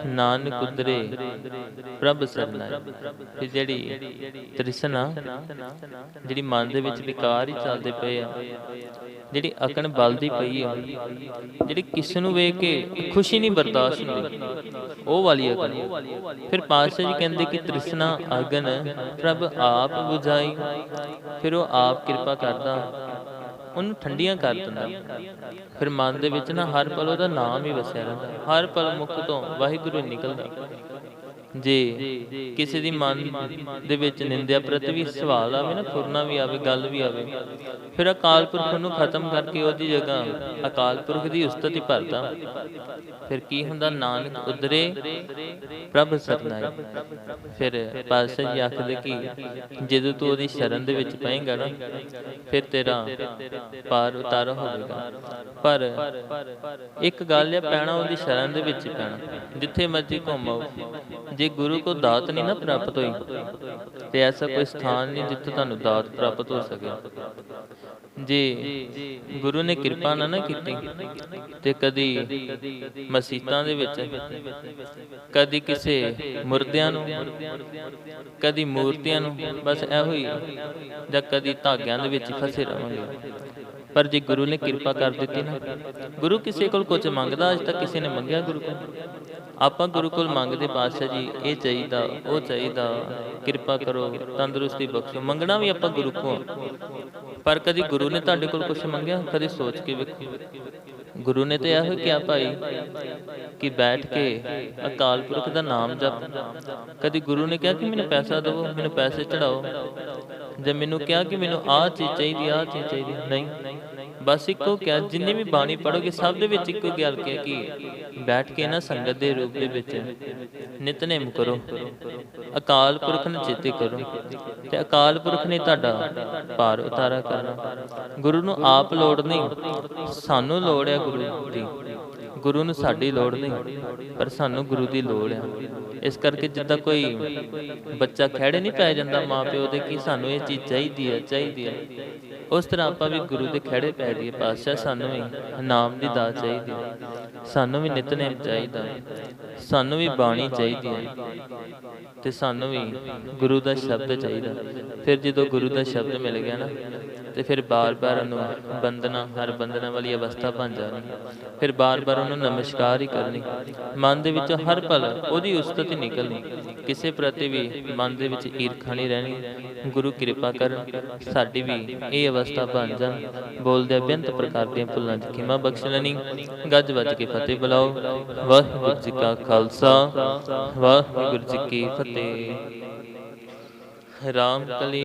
ਨਾਨਕ ਉਦਰੇ ਪ੍ਰਭ ਸਰਨਾਈ। ਜਿਹੜੀ ਤ੍ਰਿਸ਼ਨਾ, ਜਿਹੜੀ ਮਨ ਦੇ ਵਿੱਚ ਵਿਕਾਰ ਹੀ ਚੱਲਦੇ ਪਏ ਆ ਜਿਹੜੀ ਅਕਣ ਬਲਦੀ ਪਈ ਆ ਜਿਹੜੀ ਕਿਸ ਨੂੰ ਵੇਖ ਕੇ ਖੁਸ਼ੀ ਨਹੀਂ ਬਰਦਾਸ਼ਤ ਹੁੰਦੀ, ਉਹ ਵਾਲੀ ਅਗਨ ਫਿਰ ਪਾਤਸ਼ਾਹ ਜੀ ਕਹਿੰਦੇ ਕਿ ਤ੍ਰਿਸ਼ਨਾ ਅਗਨ, ਪ੍ਰਭ ਆਪ ਬੁਝਾਈ, ਫਿਰ ਉਹ ਆਪ ਕਿਰਪਾ ਕਰਦਾ, ਉਹਨੂੰ ਠੰਡੀਆਂ ਕਰ ਦਿੰਦਾ। ਫਿਰ ਮਨ ਦੇ ਵਿੱਚ ਨਾ ਹਰ ਪਲ ਉਹਦਾ ਨਾਮ ਹੀ ਵਸਿਆ ਰਹਿੰਦਾ, ਹਰ ਪਲ ਮੁਖ ਤੋਂ ਵਾਹਿਗੁਰੂ ਨਿਕਲਦਾ। ਜੇ, ਕਿਸੇ ਦੀ ਮਨ ਦੇ ਵਿੱਚ ਨਿੰਦਿਆ ਪ੍ਰਤੀ ਵੀ ਸਵਾਲ ਆਵੇ ਨਾ, ਫੁਰਨਾ ਵੀ ਆਵੇ, ਗੱਲ ਵੀ ਆਵੇ, ਫਿਰ ਅਕਾਲ ਪੁਰਖ ਨੂੰ ਖਤਮ ਕਰਕੇ ਉਹਦੀ ਜਗ੍ਹਾ, ਅਕਾਲ ਪੁਰਖ ਦੀ ਉਸਤਤ ਭਰਦਾ ਫਿਰ ਕੀ ਹੁੰਦਾ? ਨਾਨਕ ਉਦਰੇ ਪ੍ਰਭ ਸਰਨਾਈ ਫਿਰ ਪਾਤਸ਼ਾਹ ਜੀ ਆਖਦੇ ਕਿ ਜਦੋਂ ਤੂੰ ਉਹਦੀ ਸ਼ਰਨ ਦੇ ਵਿੱਚ ਪਏਗਾ ਨਾ, ਫਿਰ ਤੇਰਾ ਪਾਰ ਉਤਾਰਾ ਹੋਵੇਗਾ। ਪਰ ਇੱਕ ਗੱਲ ਹੈ ਪੈਣਾ ਉਹਦੀ ਸ਼ਰਨ ਦੇ ਵਿੱਚ ਪੈਣਾ, ਜਿੱਥੇ ਮਰਜ਼ੀ ਘੁੰਮੋ ਜੇ ਗੁਰੂ ਕੋ ਦਾਤ ਨਹੀਂ ਨਾ ਪ੍ਰਾਪਤ ਹੋਈ, ਤੇ ਐਸਾ ਕੋਈ ਸਥਾਨ ਨਹੀਂ ਜਿੱਥੇ ਤੁਹਾਨੂੰ ਦਾਤ ਪ੍ਰਾਪਤ ਹੋ ਸਕੇ। ਜੇ ਗੁਰੂ ਨੇ ਕਿਰਪਾ ਨਾ ਨਾ ਕੀਤੀ, ਤੇ ਕਦੀ ਮਸੀਤਾਂ ਦੇ ਵਿੱਚ, ਕਦੀ ਕਿਸੇ ਮੁਰਦਿਆਂ ਨੂੰ, ਕਦੀ ਮੂਰਤੀਆਂ ਨੂੰ, ਬਸ ਇਹੋ ਹੀ, ਜਾਂ ਕਦੀ ਧਾਗਿਆਂ ਦੇ ਵਿੱਚ ਫਸੇ ਰਹਾਂਗੇ। ਪਰ ਜੇ ਗੁਰੂ ਨੇ ਕਿਰਪਾ ਕਰ ਦਿੱਤੀ ਨਾ, ਗੁਰੂ ਕਿਸੇ ਕੋਲ ਕੁਝ ਮੰਗਦਾ, ਅੱਜ ਤੱਕ ਕਿਸੇ ਨੇ ਮੰਗਿਆ ਗੁਰੂ ਕੋਲ? ਆਪਾਂ ਗੁਰੂ ਕੋਲ ਮੰਗਦੇ ਪਾਤਸ਼ਾਹ ਜੀ, ਇਹ ਚਾਹੀਦਾ, ਉਹ ਚਾਹੀਦਾ, ਕਿਰਪਾ ਕਰੋ, ਤੰਦਰੁਸਤੀ ਬਖਸ਼ੋ। ਮੰਗਣਾ ਵੀ ਆਪਾਂ ਗੁਰੂ ਕੋਲ। ਪਰ ਕਦੀ ਗੁਰੂ ਨੇ ਤੁਹਾਡੇ ਕੋਲ ਕੁਝ ਮੰਗਿਆ? ਕਦੀ ਸੋਚ ਕੇ ਵੇਖੋ। ਗੁਰੂ ਨੇ ਤੇ ਇਹੋ ਕਿਹਾ ਭਾਈ ਕਿ ਬੈਠ ਕੇ ਅਕਾਲ ਪੁਰਖ ਦਾ ਨਾਮ ਜਪ। ਕਦੀ ਗੁਰੂ ਨੇ ਕਿਹਾ ਕਿ ਮੈਨੂੰ ਪੈਸਾ ਦਿਓ ਮੈਨੂੰ ਪੈਸੇ ਚੜਾਓ? ਜੇ ਮੈਨੂੰ ਕਿਹਾ ਕਿ ਮੈਨੂੰ ਆਹ ਚੀਜ਼ ਚਾਹੀਦੀ, ਆਹ ਚੀਜ਼ ਚਾਹੀਦੀ? ਨਹੀਂ। ਬਸ ਇੱਕੋ ਕਿਹਾ ਜਿੰਨੀ ਵੀ ਬਾਣੀ ਪੜੋਗੇ ਸਭ ਦੇ ਵਿੱਚ ਇੱਕੋ ਗੱਲ ਕਿਹਾ ਕਿ ਬੈਠ ਕੇ ਨਾ ਸੰਗਤ ਦੇ ਰੂਪ ਦੇ ਵਿੱਚ ਨਿਤਨੇਮ ਕਰੋ। ਅਕਾਲ ਪੁਰਖ ਨੂੰ ਚੇਤੇ ਕਰੋ। ਤੇ ਅਕਾਲ ਪੁਰਖ ਨੇ ਤੁਹਾਡਾ ਪਾਰ ਉਤਾਰਾ ਕਰਨਾ। ਗੁਰੂ ਨੂੰ ਆਪ ਲੋੜ ਨਹੀਂ। ਸਾਨੂੰ ਲੋੜ ਹੈ ਗੁਰੂ ਦੀ। ਗੁਰੂ ਨੂੰ ਸਾਡੀ ਲੋੜ ਨਹੀਂ, ਪਰ ਸਾਨੂੰ ਗੁਰੂ ਦੀ ਲੋੜ ਹੈ ਇਸ ਕਰਕੇ ਜਿੱਦਾਂ ਕੋਈ ਬੱਚਾ ਖਹਿੜੇ ਨਹੀਂ ਪੈ ਜਾਂਦਾ ਮਾਪਿਓ ਦੇ ਕਿ ਸਾਨੂੰ ਇਹ ਚੀਜ਼ ਚਾਹੀਦੀ ਹੈ ਚਾਹੀਦੀ ਹੈ ਉਸ ਤਰ੍ਹਾਂ ਆਪਾਂ ਵੀ ਗੁਰੂ ਦੇ ਖਹਿੜੇ ਪੈ ਜਾਈਏ, ਪਾਤਸ਼ਾਹ ਸਾਨੂੰ ਵੀ ਨਾਮ ਦੀ ਦਾਤ ਚਾਹੀਦੀ ਹੈ ਸਾਨੂੰ ਵੀ ਨਿਤਨੇਮ ਚਾਹੀਦਾ ਸਾਨੂੰ ਵੀ ਬਾਣੀ ਚਾਹੀਦੀ ਹੈ ਤੇ ਸਾਨੂੰ ਵੀ ਗੁਰੂ ਦਾ ਸ਼ਬਦ ਚਾਹੀਦਾ। ਫਿਰ ਜਦੋਂ ਗੁਰੂ ਦਾ ਸ਼ਬਦ ਮਿਲ ਗਿਆ ਨਾ ਤੇ ਫਿਰ ਬਾਰ-ਬਾਰ ਉਹਨੂੰ ਬੰਦਨਾ ਹਰ ਬੰਦਨਾ ਵਾਲੀ ਅਵਸਥਾ ਬਣ ਜਾਣੀ। ਫਿਰ ਬਾਰ-ਬਾਰ ਉਹਨੂੰ ਨਮਸਕਾਰ ਹੀ ਕਰਨੀ। ਮਨ ਦੇ ਵਿੱਚੋਂ ਹਰ ਪਲ ਉਹਦੀ ਉਸਤਤ ਨਿਕਲਣੀ। ਕਿਸੇ ਪ੍ਰਤੀ ਵੀ ਮਨ ਦੇ ਵਿੱਚ ਈਰਖਾ ਨਹੀਂ ਰਹਿਣੀ। ਗੁਰੂ ਕਿਰਪਾ ਕਰਨ, ਸਾਡੀ ਵੀ ਇਹ ਅਵਸਥਾ ਬਣ ਜਾਣ। ਬੋਲਦੇ ਬੇਅੰਤ ਪ੍ਰਕਾਰ ਦੀਆਂ ਭੁੱਲਾਂ ਦੀ ਖਿਮਾ ਬਖਸ਼ ਲੈਣੀ। ਗੱਜ ਵੱਜ ਕੇ ਫਤਿਹ ਬੁਲਾਓ। ਵਾਹਿਗੁਰੂ ਜੀ ਕਾ ਖਾਲਸਾ, ਵਾਹਿਗੁਰੂ ਜੀ ਕੀ ਫਤਿਹ। ਰਾਮ ਕਲੀ